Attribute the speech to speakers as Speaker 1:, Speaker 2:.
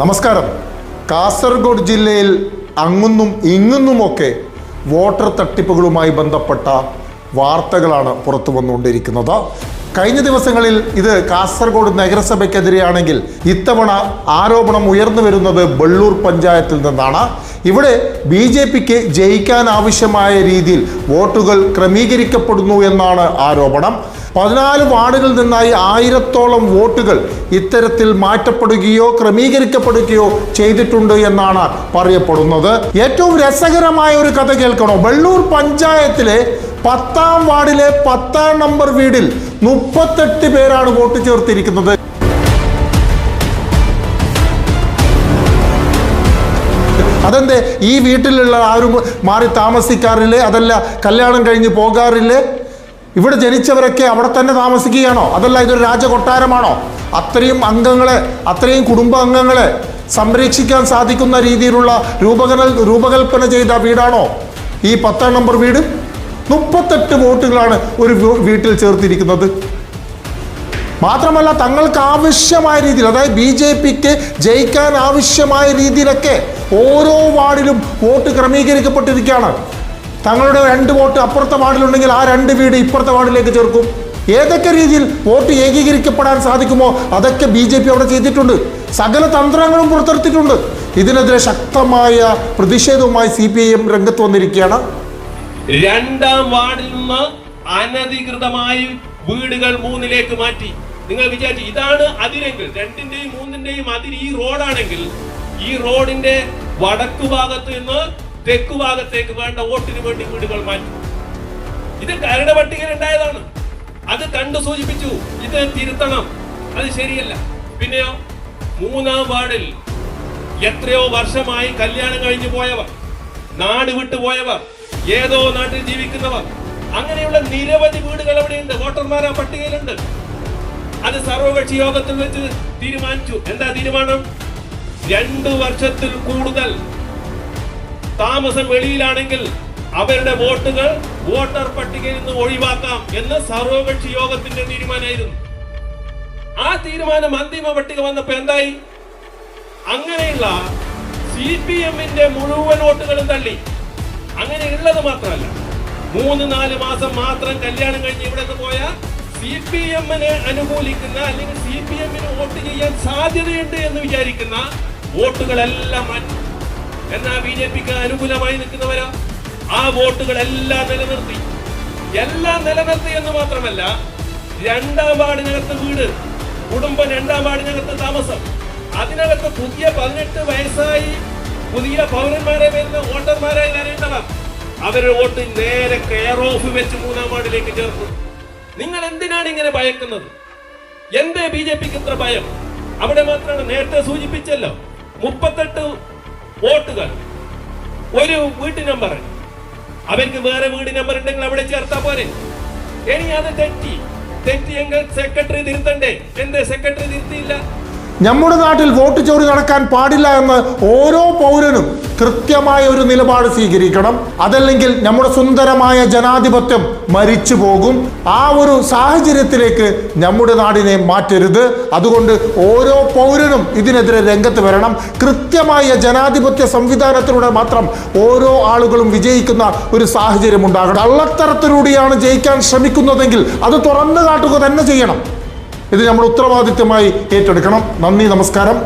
Speaker 1: നമസ്കാരം. കാസർഗോഡ് ജില്ലയിൽ അങ്ങുന്നും ഇങ്ങുന്നുമൊക്കെ വോട്ടർ തട്ടിപ്പുകളുമായി ബന്ധപ്പെട്ട വാർത്തകളാണ് പുറത്തു വന്നുകൊണ്ടിരിക്കുന്നത് കഴിഞ്ഞ ദിവസങ്ങളിൽ ഇത് കാസർഗോഡ് നഗരസഭയ്ക്കെതിരെയാണെങ്കിൽ ഇത്തവണ ആരോപണം ഉയർന്നു വരുന്നത് ബള്ളൂർ പഞ്ചായത്തിൽ നിന്നാണ്. ഇവിടെ ബി ജെ പിക്ക് ജയിക്കാൻ ആവശ്യമായ രീതിയിൽ വോട്ടുകൾ ക്രമീകരിക്കപ്പെടുന്നു എന്നാണ് ആരോപണം. പതിനാല് വാർഡുകളിൽ നിന്നായി ആയിരത്തോളം വോട്ടുകൾ ഇത്തരത്തിൽ മാറ്റപ്പെടുകയോ ക്രമീകരിക്കപ്പെടുകയോ ചെയ്തിട്ടുണ്ട് എന്നാണ് പറയപ്പെടുന്നത്. ഏറ്റവും രസകരമായ ഒരു കഥ കേൾക്കണോ? വെള്ളൂർ പഞ്ചായത്തിലെ പത്താം വാർഡിലെ പത്താം നമ്പർ വീടിൽ മുപ്പത്തെട്ട് പേരാണ് വോട്ട് ചേർത്തിരിക്കുന്നത്. അതെന്തേ? ഈ വീട്ടിലുള്ള ആരും മാറി താമസിക്കാറില്ലേ? അതല്ല കല്യാണം കഴിഞ്ഞ് പോകാറില്ലേ? ഇവിടെ ജനിച്ചവരൊക്കെ അവിടെ തന്നെ താമസിക്കുകയാണോ? അതല്ല ഇതൊരു രാജകൊട്ടാരമാണോ? അത്രയും അംഗങ്ങളെ അത്രയും കുടുംബ അംഗങ്ങളെ സംരക്ഷിക്കാൻ സാധിക്കുന്ന രീതിയിലുള്ള രൂപകൽ രൂപകൽപ്പന ചെയ്ത വീടാണോ? ഈ പത്താം നമ്പർ വീട്? മുപ്പത്തെട്ട് വോട്ടുകളാണ് ഒരു വീട്ടിൽ ചേർത്തിരിക്കുന്നത്. മാത്രമല്ല തങ്ങൾക്ക് ആവശ്യമായ രീതിയിൽ അതായത് ബി ജെ പിക്ക് ജയിക്കാൻ ആവശ്യമായ രീതിയിലൊക്കെ ഓരോ വാർഡിലും വോട്ട് ക്രമീകരിക്കപ്പെട്ടിരിക്കുകയാണ്. തങ്ങളുടെ രണ്ട് വോട്ട് അപ്പുറത്തെ വാർഡിലുണ്ടെങ്കിൽ ആ രണ്ട് വീട് ഇപ്പുറത്തെ വാർഡിലേക്ക് ചേർക്കും. ഏതൊക്കെ രീതിയിൽ വോട്ട് ഏകീകരിക്കപ്പെടാൻ സാധിക്കുമോ അതൊക്കെ ബി ജെ പി അവിടെ ചെയ്തിട്ടുണ്ട്. സകല തന്ത്രങ്ങളും പുറത്തെടുത്തിട്ടുണ്ട്. ഇതിനെതിരെ ശക്തമായ പ്രതിഷേധവുമായി സി പി ഐ എം രംഗത്ത് വന്നിരിക്കുകയാണ്.
Speaker 2: രണ്ടാം വാർഡിൽ നിന്ന് അനധികൃതമായി വീടുകൾ മൂന്നിലേക്ക് മാറ്റി. നിങ്ങൾ വിചാരിച്ചു ഇതാണ് അതിരെങ്കിൽ രണ്ടിന്റെയും മൂന്നിന്റെയും അതിര് ഈ റോഡാണെങ്കിൽ ഈ റോഡിന്റെ വടക്കു ഭാഗത്ത് നിന്ന് തെക്കു ഭാഗത്തേക്ക് വേണ്ട വോട്ടിന് വേണ്ടി വീടുകൾ മാറ്റി. ഇത് കരട് പട്ടികയിൽ ഉണ്ടായതാണ്. അത് കണ്ടു സൂചിപ്പിച്ചു ഇത് തിരുത്തണം. അത് ശരിയല്ല. പിന്നെയോ മൂന്നാം വാർഡിൽ എത്രയോ വർഷമായി കല്യാണം കഴിഞ്ഞു പോയവർ നാട് വിട്ടു പോയവർ ഏതോ നാട്ടിൽ ജീവിക്കുന്നവർ അങ്ങനെയുള്ള നിരവധി വീടുകൾ അവിടെയുണ്ട്. വോട്ടർമാർ ആ പട്ടികയിലുണ്ട്. അത് സർവകക്ഷി യോഗത്തിൽ വെച്ച് തീരുമാനിച്ചു. എന്താ തീരുമാനം? രണ്ടു വർഷത്തിൽ കൂടുതൽ താമസം വെളിയിലാണെങ്കിൽ അവരുടെ വോട്ടുകൾ വോട്ടർ പട്ടികയിൽ നിന്ന് ഒഴിവാക്കാം എന്ന് സർവകക്ഷി യോഗത്തിന്റെ തീരുമാനമായിരുന്നു. ആ തീരുമാനം അന്തിമ പട്ടിക വന്നപ്പോ എന്തായി? അങ്ങനെയുള്ള സി പി എമ്മിന്റെ മുഴുവൻ വോട്ടുകളും തള്ളി. അങ്ങനെ ഉള്ളത് മാത്രമല്ല. മൂന്ന് നാല് മാസം മാത്രം കല്യാണം കഴിഞ്ഞ് ഇവിടെ നിന്ന് പോയ സി പി എമ്മിനെ അനുകൂലിക്കുന്ന അല്ലെങ്കിൽ സി പി എമ്മിന് വോട്ട് ചെയ്യാൻ സാധ്യതയുണ്ട് എന്ന് വിചാരിക്കുന്ന വോട്ടുകളെല്ലാം മാറ്റി. എന്നാ ബി ജെ പിക്ക് അനുകൂലമായി നിൽക്കുന്നവരാ? ആ വോട്ടുകളെല്ലാം നിലനിർത്തി. എല്ലാം നിലനിർത്തി എന്ന് മാത്രമല്ല രണ്ടാം വാർഡിനകത്ത് വീട് കുടുംബം രണ്ടാം വാർഡിനകത്ത് താമസം. അതിനകത്ത് പുതിയ പതിനെട്ട് വയസ്സായി പുതിയ പൗരന്മാരെ വരുന്ന വോട്ടർമാരായി വരേണ്ടവർ. അവരുടെ വോട്ട് നേരെ കെയർ ഓഫ് വെച്ച് മൂന്നാം വാർഡിലേക്ക് ചേർത്തു നിങ്ങൾ എന്തിനാണ് ഇങ്ങനെ ഭയക്കുന്നത്? എന്തേ ബി ജെ പിക്ക് ഇത്ര ഭയം? അവിടെ മാത്രമാണ് നേരത്തെ സൂചിപ്പിച്ചല്ലോ. മുപ്പത്തെട്ട് വോട്ടുകൾ. ഒരു വീട്ടു നമ്പർ അവർക്ക് വേറെ വീട് നമ്പർ ഉണ്ടെങ്കിൽ അവിടെ ചേർത്താ പോരെ. ഇനി അത് തെറ്റി. തെറ്റിയെങ്കിൽ സെക്രട്ടറി തിരുത്തണ്ടേ? എന്തേ സെക്രട്ടറി തിരുത്തിയില്ല?
Speaker 1: നമ്മുടെ നാട്ടിൽ വോട്ട് ചോറി നടക്കാൻ പാടില്ല എന്ന് ഓരോ പൗരനും കൃത്യമായ ഒരു നിലപാട് സ്വീകരിക്കണം. അതല്ലെങ്കിൽ നമ്മുടെ സുന്ദരമായ ജനാധിപത്യം മരിച്ചു പോകും. ആ ഒരു സാഹചര്യത്തിലേക്ക് നമ്മുടെ നാടിനെ മാറ്റരുത്. അതുകൊണ്ട് ഓരോ പൗരനും ഇതിനെതിരെ രംഗത്ത് വരണം. കൃത്യമായ ജനാധിപത്യ സംവിധാനത്തിലൂടെ മാത്രം ഓരോ ആളുകളും വിജയിക്കുന്ന ഒരു സാഹചര്യം ഉണ്ടാകണം കള്ളത്തരത്തിലൂടെയാണ് ജയിക്കാൻ ശ്രമിക്കുന്നതെങ്കിൽ അത് തുറന്നു കാട്ടുക തന്നെ ചെയ്യണം. ഇത് നമ്മൾ ഉത്തരവാദിത്യമായി ഏറ്റെടുക്കണം. നന്ദി നമസ്കാരം.